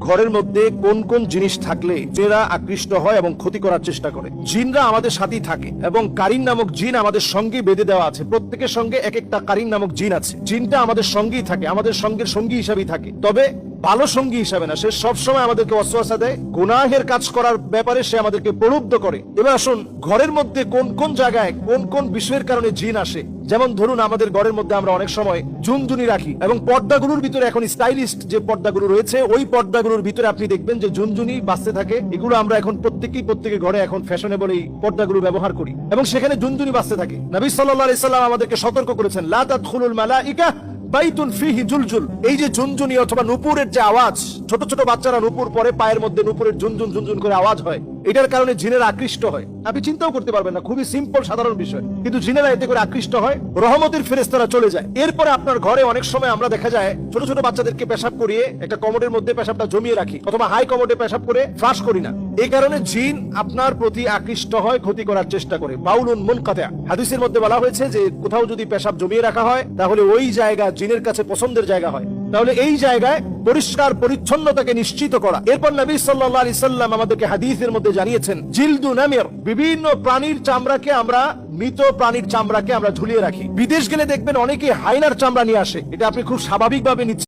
ঘরের মধ্যে কোন কোন জিনিস থাকলে জেরা আকৃষ্ট হয় এবং ক্ষতি করার চেষ্টা করে। জিনরা আমাদের সাথেই থাকে এবং কারিন নামক জিন আমাদের সঙ্গে বেঁধে দেওয়া আছে। প্রত্যেকের সঙ্গে এক একটা কারিন নামক জিন আছে। জিনটা আমাদের সঙ্গেই থাকে, আমাদের সঙ্গে সঙ্গী হিসাবেই থাকে। তবে ভালো সঙ্গী হিসাবে না, সে সবসময় আমাদেরকে অশ্বাসা দেয়, গুনাহের কাজ করার ব্যাপারে সে আমাদেরকে প্রলুব্ধ করে। এবার আসুন, ঘরের মধ্যে কোন কোন জায়গায়, কোন কোন বিষয়ের কারণে জিন আসে? যেমন ধরুন, আমাদের ঘরের মধ্যে আমরা অনেক সময় ঝুনঝুনি রাখি এবং পর্দাগুলোর ভিতরে এখন স্টাইলিস্ট যে পর্দাগুলো রয়েছে, ওই পর্দাগুলোর ভিতরে আপনি দেখবেন যে ঝুনঝুনি বাঁচতে থাকে। এগুলো আমরা এখন প্রত্যেকেই প্রত্যেকের ঘরে এখন ফ্যাশনেবল এই পর্দাগুলো ব্যবহার করি। এবং সেখানে ঝুনঝুনি বাঁচতে থাকে। নবী আলাইহি আমাদেরকে সতর্ক করেছেন, লা তাদখুলুল মালাইকা বাইতুন ফিহি জুলজুল এই যে ঝুনঝুনি অথবা নুপুরের যে আওয়াজ, ছোট ছোট বাচ্চারা নুপুর পরে পায়ের মধ্যে নুপুরের ঝুনঝুন ঝুনঝুন করে আওয়াজ হয়। এটার কারণে জিনের আকৃষ্ট হয়। আপনি চিন্তাও করতে পারবেন না, খুবই সিম্পল সাধারণ বিষয়। কিন্তু জিনেরা এতে করে আকৃষ্ট হয়, রহমতের ফেরেস্তারা চলে যায়। এরপরে আপনার ঘরে অনেক সময় আমরা দেখা যায়, ছোট ছোট বাচ্চাদেরকে পেশাব করিয়ে একটা কমোডের মধ্যে পেশাবটা জমিয়ে রাখি, অথবা হাই কমোডে পেশাব করে ফ্লাশ করি না। এই কারণে জিন আপনার প্রতি আকৃষ্ট হয়, ক্ষতি করার চেষ্টা করে। বাউলুন মন কাতা হাদিসের মধ্যে বলা হয়েছে যে, কোথাও যদি পেশাব জমিয়ে রাখা হয়, তাহলে ওই জায়গা জিনের কাছে পছন্দের জায়গা হয়। তাহলে এই জায়গায় পরিষ্কার পরিচ্ছন্নতাকে নিশ্চিত করা। এরপর নবী সাল্লাহ আলাইহি সাল্লাম আমাদেরকে হাদিসের মধ্যে জানিয়েছেন, জিলদু নামের বিভিন্ন প্রাণীর চামড়াকে আমরা, মৃত প্রাণীর চামড়াকে আমরা ঝুলিয়ে রাখি। বিদেশ গেলে দেখবেন অনেকে হাইনার চামড়া নিয়ে আসে। এটা আপনি খুব স্বাভাবিকভাবে নিচ্ছেন।